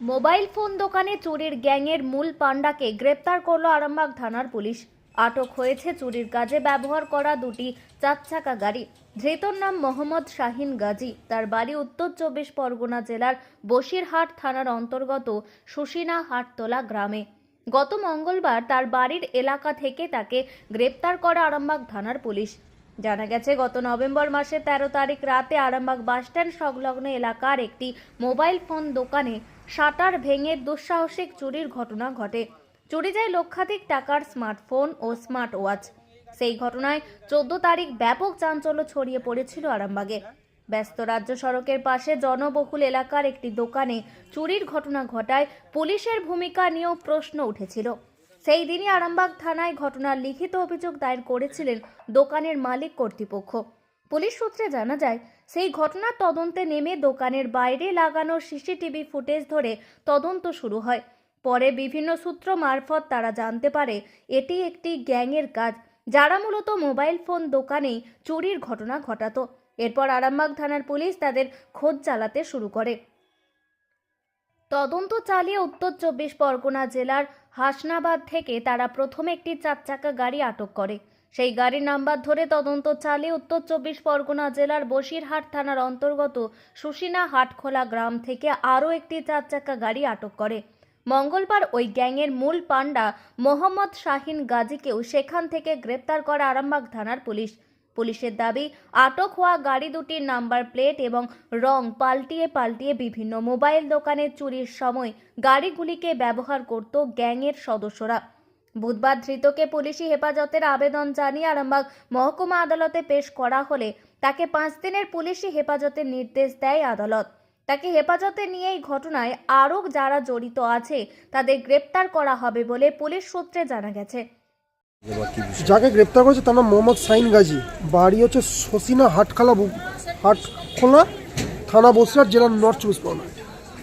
Mobile phone দোকানে চুরির গ্যাংয়ের মূল পাণ্ডাকে গ্রেপ্তার করল আরামবাগ থানার পুলিশ। আটক হয়েছে চুরির কাজে ব্যবহার করা দুটি চার চাকা গাড়ি। ধৃতর নাম মোহাম্মদ শাহিন গাজী। তার বাড়ি উত্তর চব্বিশ পরগনা জেলার বসিরহাট থানার অন্তর্গত সুসিনা হাটতলা গ্রামে। গত মঙ্গলবার তার বাড়ির এলাকা থেকে তাকে গ্রেপ্তার করা আরামবাগ থানার পুলিশ। জানা গেছে, গত নভেম্বর মাসের তেরো তারিখ রাতে আরামবাগ বাসস্ট্যান্ড সংলগ্ন এলাকার একটি মোবাইল ফোন দোকানে শাটার ভেঙে দুঃসাহসিক চুরির ঘটনা ঘটে। চুরি যায় লক্ষাধিক টাকার স্মার্টফোন ও স্মার্ট ওয়াচ সেই ঘটনায় চোদ্দ তারিখ ব্যাপক চাঞ্চল্য ছড়িয়ে পড়েছিল আরামবাগে। ব্যস্ত রাজ্য সড়কের পাশে জনবহুল এলাকার একটি দোকানে চুরির ঘটনা ঘটায় পুলিশের ভূমিকা নিয়েও প্রশ্ন উঠেছিল। সেই দিনই আরামবাগ থানায় ঘটনার লিখিত অভিযোগ দায়ের করেছিলেন দোকানের মালিক কর্তৃপক্ষ। পুলিশ সূত্রে জানা যায়, সেই ঘটনার তদন্তে নেমে দোকানের বাইরে লাগানো সিসিটিভি ফুটেজ ধরে তদন্ত শুরু হয়। পরে বিভিন্ন সূত্র মারফত তারা জানতে পারে, এটি একটি গ্যাংয়ের কাজ, যারা মূলত মোবাইল ফোন দোকানেই চুরির ঘটনা ঘটাতো। এরপর আরামবাগ থানার পুলিশ তাদের খোঁজ চালাতে শুরু করে। তদন্ত চালিয়ে উত্তর চব্বিশ পরগনা জেলার হাসনাবাদ থেকে তারা প্রথমে একটি চার চাকা গাড়ি আটক করে। সেই গাড়ির নাম্বার ধরে তদন্ত চালিয়ে উত্তর চব্বিশ পরগনা জেলার বসিরহাট থানার অন্তর্গত সুসিনা হাটখোলা গ্রাম থেকে আরও একটি চার চাকা গাড়ি আটক করে। মঙ্গলবার ওই গ্যাংয়ের মূল পাণ্ডা মোহাম্মদ শাহিন গাজীকেও সেখান থেকে গ্রেপ্তার করে আরামবাগ থানার পুলিশ। পুলিশের দাবি, আটক হওয়া গাড়ি দুটির নাম্বার প্লেট এবং রং পাল্টিয়ে পাল্টিয়ে বিভিন্ন মোবাইল দোকানে চুরির সময় গাড়িগুলিকে ব্যবহার করত গ্যাংয়ের সদস্যরা। বুধবার ধৃতকে পুলিশি হেফাজতের আবেদন জানিয়ে আরামবাগ মহকুমা আদালতে পেশ করা হলে তাকে পাঁচ দিনের পুলিশি হেফাজতের নির্দেশ দেয় আদালত। তাকে হেফাজতে নিয়ে এই ঘটনায় আরও যারা জড়িত আছে, তাদের গ্রেপ্তার করা হবে বলে পুলিশ সূত্রে জানা গেছে। যাকে গ্রেপ্তার করেছে তার নাম মোহাম্মদ সাইন গাজী। বাড়ি হচ্ছে শসিনা হাটখালা হাটখোলা থানা বসিরহাট, জেলার নর্থ চব্বিশ পরগনা।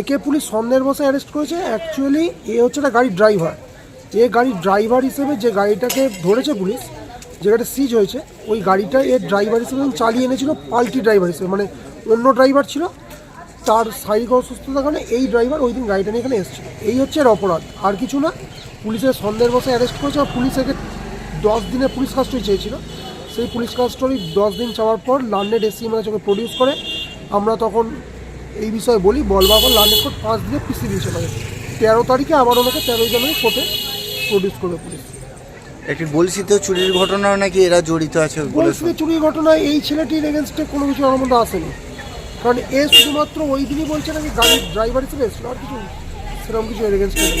একে পুলিশ সন্দেহের বসে অ্যারেস্ট করেছে। অ্যাকচুয়ালি এ হচ্ছে একটা গাড়ির ড্রাইভার। এ গাড়ির ড্রাইভার হিসেবে যে গাড়িটাকে ধরেছে পুলিশ যে গাড়িটা সিজ হয়েছে, ওই গাড়িটা এর ড্রাইভার হিসেবে চালিয়ে এনেছিল পাল্টি ড্রাইভার হিসেবে। মানে অন্য ড্রাইভার ছিল, তার শারীরিক অসুস্থতার কারণে এই ড্রাইভার ওই দিন গাড়িটা নিয়ে এখানে এসেছিল। এই হচ্ছে এর অপরাধ। আর কিছু না, পুলিশের সন্দেহের বসে অ্যারেস্ট করেছে, আর পুলিশ একে দশ দিনের পুলিশ কাস্টডি চেয়েছিল। সেই পুলিশ কাস্টডি দশ দিন চাওয়ার পর লান্ডেড এসি মানে চোখে প্রডিউস করে আমরা তখন এই বিষয়ে বলি বলবার পর লান্ডেড কোর্ট পাঁচ দিনে পিসি দিয়েছে তাকে তেরো তারিখে আবার ওনাকে তেরোই জানুয়ারি কোর্টে প্রডিউস করবে পুলিশ। একটি বলছিত চুরির ঘটনাও নাকি এরা জড়িত আছে? বলে বলছি চুরির ঘটনায় এই ছেলেটির এগেনস্টে কোনো কিছু আমার মধ্যে আসেনি। কারণ এ শুধুমাত্র ওই দিনই বলছে নাকি গাড়ির ড্রাইভার হিসেবে এসেছিল আর কিছু সেরকম কিছু এগেনস্টে নেই।